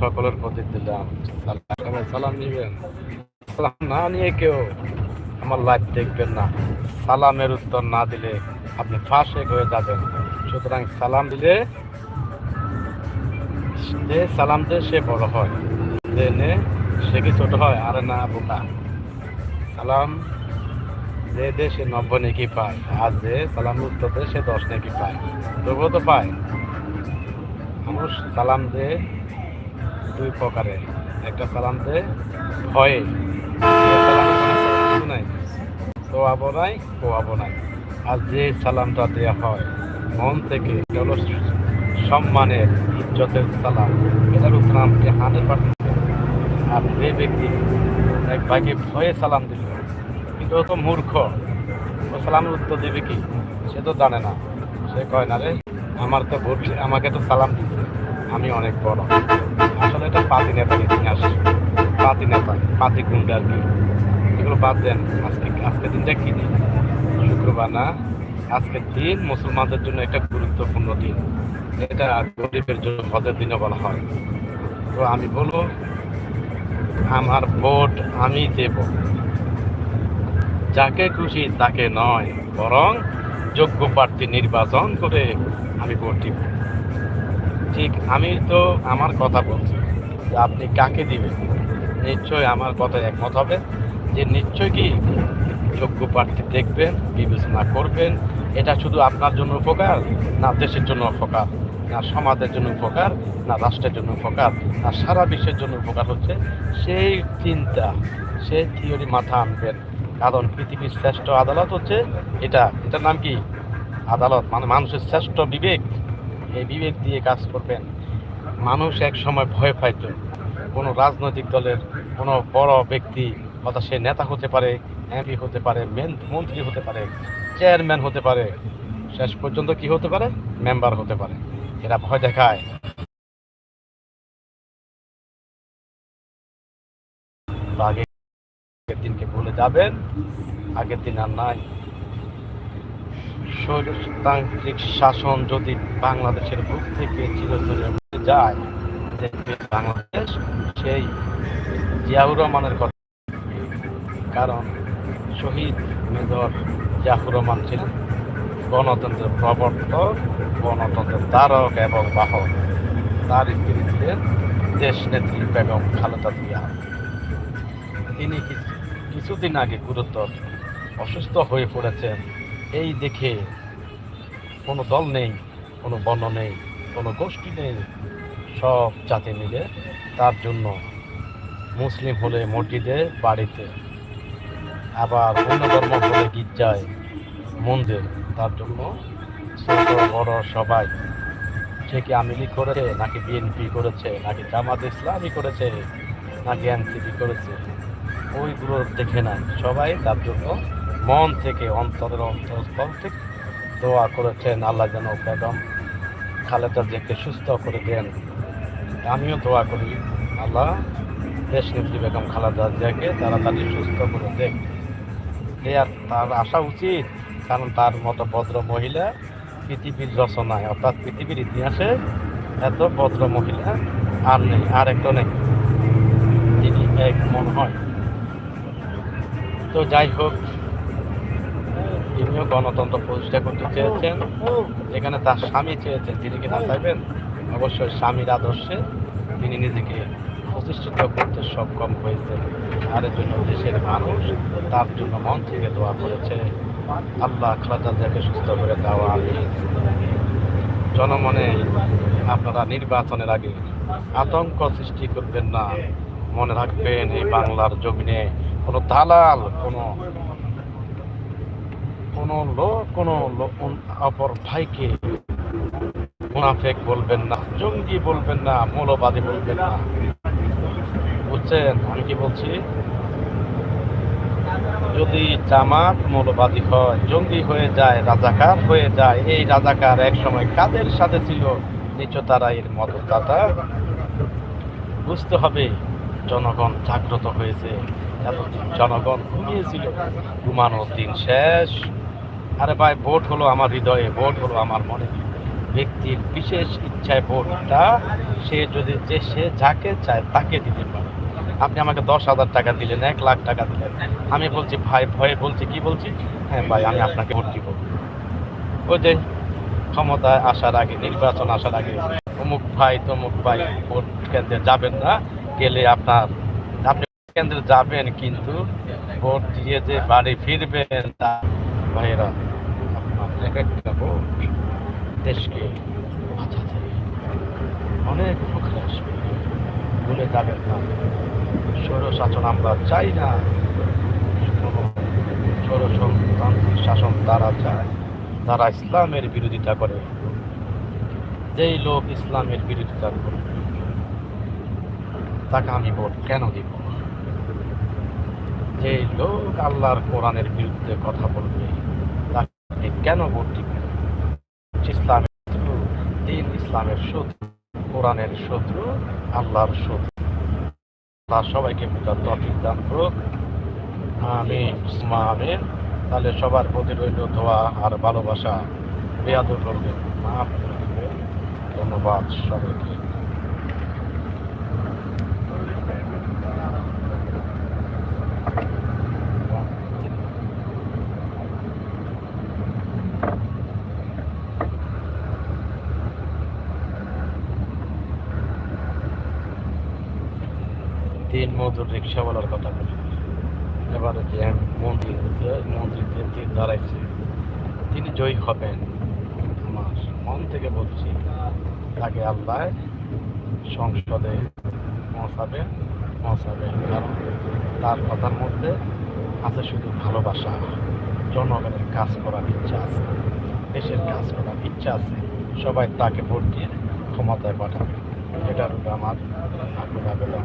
সকলের প্রতি দিলাম। সালাম নিবেন। সালাম না নিয়ে কেউ আমার লাইফ দেখবেন না। সালামের উত্তর না দিলে আপনি ফাঁসে হয়ে যাবেন। সুতরাং সালাম দিলে যে সালাম দেয় সে বড় হয়। যে নে, সে কি ছোট হয়? আরে না, বোকা। সালাম যে দে সে নব্বই নাকি পায়। আর যে সালাম উত্তর দেয় সে দশ নাকি পায়। তবুও তো পায়। মানুষ সালাম দে দুই প্রকারের একটা সালাম দে ভয়ে নাই। সোয়াবো নাই কোয়াবো নাই। আর যে সালামটা দেওয়া হয়, মন থেকে সম্মানের, ইজ্জতের সালাম। এটার উত্তর আমাকে হান্ড্রেড আর যে ব্যক্তি এক ভাইকে ভয়ে সালাম দিল, কিন্তু তো মূর্খ। ও সালামের উত্তর দেবে কি? সে তো জানে না। সে কয়, না রে, আমার তো ভোট আমাকে তো সালাম দিচ্ছে আমি অনেক বড়। আসলে এটা পাতি নেতার ইতিহাস পাতি নেতা, পাতি গুন্ডা আর কি। এগুলো বাদ দেন, আজকে আজকের দিনটা কি দিন? শুক্রবার না? আজকের দিন মুসলমানদের জন্য একটা গুরুত্বপূর্ণ দিন। এটা গরিবের জন্য হজের দিনও বলা হয়। তো আমি বলব, আমার ভোট আমি দেব। যাকে খুশি তাকে নয়, বরং যোগ্য প্রার্থী নির্বাচন করে আমি ভোট দিব। ঠিক, আমি তো আমার কথা বলছি। যে আপনি কাকে দিবেন? নিশ্চয়ই আমার কথা একমত হবে যে নিশ্চয় কি? যোগ্য প্রার্থী দেখবেন, বিবেচনা করবেন। এটা শুধু আপনার জন্য উপকার, না দেশের জন্য উপকার, না সমাজের জন্য উপকার, না রাষ্ট্রের জন্য উপকার, না সারা বিশ্বের জন্য উপকার হচ্ছে সেই চিন্তা, সেই থিওরি মাথা আনবেন। কারণ পৃথিবীর শ্রেষ্ঠ আদালত হচ্ছে এটা। এটার নাম কি? আদালত মানে মানুষের শ্রেষ্ঠ বিবেক। এই বিবেক দিয়ে কাজ করবেন, মানুষ এক সময় ভয় পাইত। কোনো রাজনৈতিক দলের কোনো বড় ব্যক্তি অর্থাৎ সে নেতা হতে পারে, এমপি হতে পারে মেন- মন্ত্রী হতে পারে চেয়ারম্যান হতে পারে, শেষ পর্যন্ত কি হতে পারে? মেম্বার হতে পারে। এরা ভয় দেখায়। আগের দিনকে ভুলে যাবেন, আগের দিন আর নাই। স্বৈরতান্ত্রিক শাসন যদি বাংলাদেশের বুক থেকে চিরতরে যায়, দেখবে বাংলাদেশ সেই জিয়াউর রহমানের কথা। কারণ শহীদ মেজর জিয়াউর রহমান ছিলেন গণতন্ত্রের প্রবর্তক, গণতন্ত্রের ধারক এবং বাহক। তার স্ত্রী ছিলেন দেশ নেত্রী বেগম খালেদা জিয়া। তিনি কিছু- কিছুদিন আগে গুরুতর অসুস্থ হয়ে পড়েছেন এই দেখে কোনো দল নেই, কোনো বর্ণ নেই, কোনো গোষ্ঠী নেই, সব জাতি মিলে তার জন্য মুসলিম হলে মসজিদে, বাড়িতে, আবার অন্য ধর্ম হলে গির্জায়, মন্দির, তার জন্য ছোট, বড় সবাই। সে কি আওয়ামী লীগ করেছে, নাকি বিএনপি করেছে, নাকি জামাত ইসলামী করেছে, নাকি এনসিপি করেছে? ওইগুলো দেখে নাই। সবাই তার জন্য মন থেকে, অন্তরের অন্তরস্থল থেকে দোয়া করেছেন, আল্লাহ যেন বেগম খালেদা জিয়াকে সুস্থ করে দেন। আমিও দোয়া করি, আল্লাহ দেশ নেত্রী বেগম খালেদা জিয়াকে তাড়াতাড়ি সুস্থ করে দেন। এ আর তার আসা উচিত, কারণ তার মতো ভদ্র মহিলা পৃথিবীর রচনায়, অর্থাৎ পৃথিবীর ইতিহাসে এত ভদ্র মহিলা আর নেই, আর একটা নেই। তিনি এক মন হয়। তো যাই হোক তিনিও গণতন্ত্র প্রতিষ্ঠা করতে চেয়েছেন। যেখানে তার স্বামী চেয়েছেন, তিনি কি না চাইবেন? অবশ্যই স্বামীর আদর্শে তিনি নিজেকে প্রতিষ্ঠিত করতে সক্ষম হয়েছেন। আর জন্য দেশের মানুষ তার জন্য মন থেকে দোয়া করেছে। আল্লাহ খালাদা যাকে সুস্থ করে দেওয়া জনমনে আপনারা নির্বাচনের আগে আতঙ্ক সৃষ্টি করবেন না। মনে রাখবেন, এই বাংলার জমিনে কোনো দালাল, কোনো কোনো লোক, কোনো অপর ভাইকে মুনাফেক বলবেন না, জঙ্গি বলবেন না, মৌলবাদী বলবেন না। বুঝছেন? আমি কি বলছি? যদি জামাত মৌলবাদী হয়, জঙ্গি হয়ে যায়, রাজাকার হয়ে যায়, এই রাজাকার এক সময় কাদের সাথে ছিল? নিশ্চয় তারা এর মদতদাতা। বুঝতে হবে, জনগণ জাগ্রত হয়েছে, এতদিন জনগণ ঘুমিয়েছিল। ঘুমানোর দিন শেষ। আরে ভাই, ভোট হলো আমার হৃদয়ে, ভোট হলো আমার মনে। ব্যক্তির বিশেষ ইচ্ছায় ভোটটা সে যদি যে সে যাকে চায় তাকে দিতে পারে। আপনি আমাকে দশ হাজার টাকা দিলেন, এক লাখ টাকা দিলেন। আমি বলছি, ভাই, ভয়ে বলছি, কি বলছি? হ্যাঁ ভাই, আমি আপনাকে ভোট দিব। ওই যে ক্ষমতায় আসার আগে, নির্বাচন আসার আগে, অমুক ভাই, তমুক ভাই ভোট কেন্দ্রে যাবেন না, গেলে আপনার আপনি কেন্দ্রে যাবেন, কিন্তু ভোট দিয়ে যে বাড়ি ফিরবেন তা ভাইয়েরা। দেশকে অনেক উপকারে আসবে ভুলে যাবেন না সৌর শাসন আমরা চাই না কোনো সৌরতান্ত্রিক শাসন তারা চায় যারা ইসলামের বিরোধিতা করে যেই লোক ইসলামের বিরোধিতা করে তাকে আমি ভোট কেন দিব যেই লোক আল্লাহর কোরআনের বিরুদ্ধে কথা বলবে। কেন ভোট দিবেন ইসলামের শত্রু, দিন ইসলামের শত্রু, কোরআনের শত্রু, আল্লাহর শত্রু। আল্লাহ সবাইকে বুঝার তফিক দান করুক। আমি ইসমা আমিন। তাহলে সবার প্রতি রইল দোয়া আর ভালোবাসা। বেয়াদুর করবে মাফ করে দিবে ধন্যবাদ সবাইকে। তিন মধুর রিক্সাওয়ালার কথা বলি। এবারে যে মন্ত্রী মন্ত্রী যে দাঁড়াইছে তিনি জয়ী হবেন। আমার মন থেকে বলছি, তাকে আল্লাহ সংসদে পৌঁছাবে পৌঁছাবে কারণ তার কথার মধ্যে আছে শুধু ভালোবাসা। জনগণের কাজ করার ইচ্ছা আছে, দেশের কাজ করার ইচ্ছা আছে। সবাই তাকে ভোট দিয়ে ক্ষমতায় পাঠাবে। এটার উপরে আমার আগ্রহ আবেদন।